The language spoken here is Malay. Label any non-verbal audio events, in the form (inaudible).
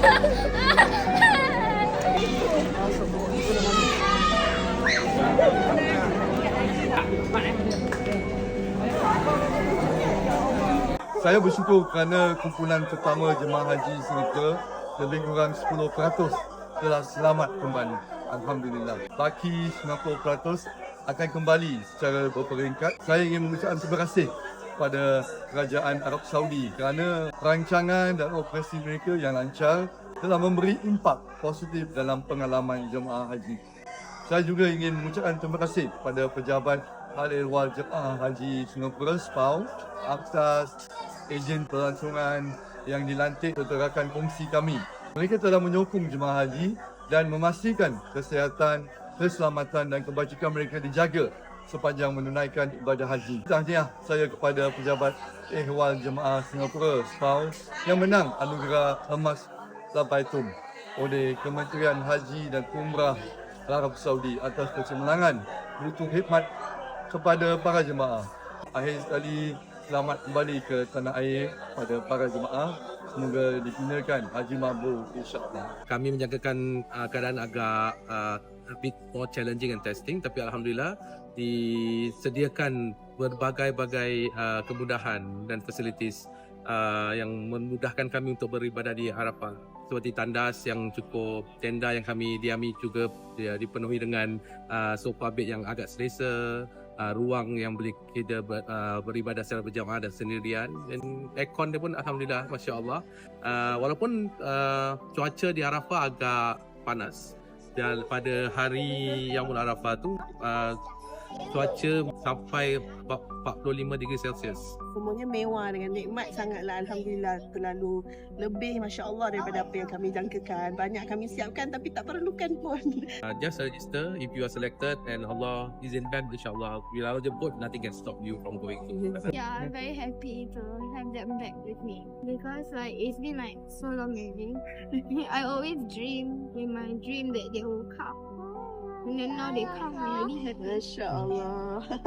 Saya bersyukur kerana kumpulan pertama jemaah haji Singapura lebih kurang 10% telah selamat kembali. Alhamdulillah. Baki 90% akan kembali secara berperingkat. Saya ingin mengucapkan terima kasih pada Kerajaan Arab Saudi kerana perancangan dan operasi mereka yang lancar telah memberi impak positif dalam pengalaman jemaah haji. Saya juga ingin mengucapkan terima kasih kepada pejabat Hal Ehwal Jemaah Haji Singapura SPAU atas ejen pelancongan yang dilantik serta rakan kongsi kami. Mereka telah menyokong jemaah haji dan memastikan kesihatan, keselamatan dan kebajikan mereka dijaga sepanjang menunaikan ibadah haji. Tahniah saya kepada pejabat Ehwal Jemaah Singapura SPAU yang menang anugerah emas Labaitum oleh Kementerian Haji dan Umrah Arab Saudi atas kecemerlangan butuh khidmat kepada para jemaah. Akhir sekali selamat kembali ke tanah air pada para jemaah. Semoga dibinakan Haji Mabrur insya-Allah. kami menjagakan uh, keadaan agak uh, a bit more challenging and testing tapi alhamdulillah disediakan berbagai-bagai uh, kemudahan dan facilities uh, yang memudahkan kami untuk beribadah di Arafah seperti tandas yang cukup tenda yang kami diami juga dia dipenuhi dengan uh, sofa bed yang agak selesa uh, ruang yang boleh kita ber, uh, beribadah secara berjamaah dan sendirian. Dan aircon dia pun alhamdulillah masya-Allah uh, walaupun uh, cuaca di Arafah agak panas. Dan pada hari Yaumul Arafah tu uh, cuaca sampai 45 degree Celsius. Semuanya mewah dengan nikmat sangatlah Alhamdulillah terlalu lebih Masya Allah daripada apa yang kami jangkakan Banyak kami siapkan tapi tak perlukan pun (laughs) Uh, just register if you are selected and Allah izinkan insyaAllah bila Allah jemput nothing can stop you from going to (laughs) Yeah, I'm very happy to have them back with me because like it's been like so long already. (laughs) I always dream in my dream that they will come. And then now they come, I'm really happy. Masya Allah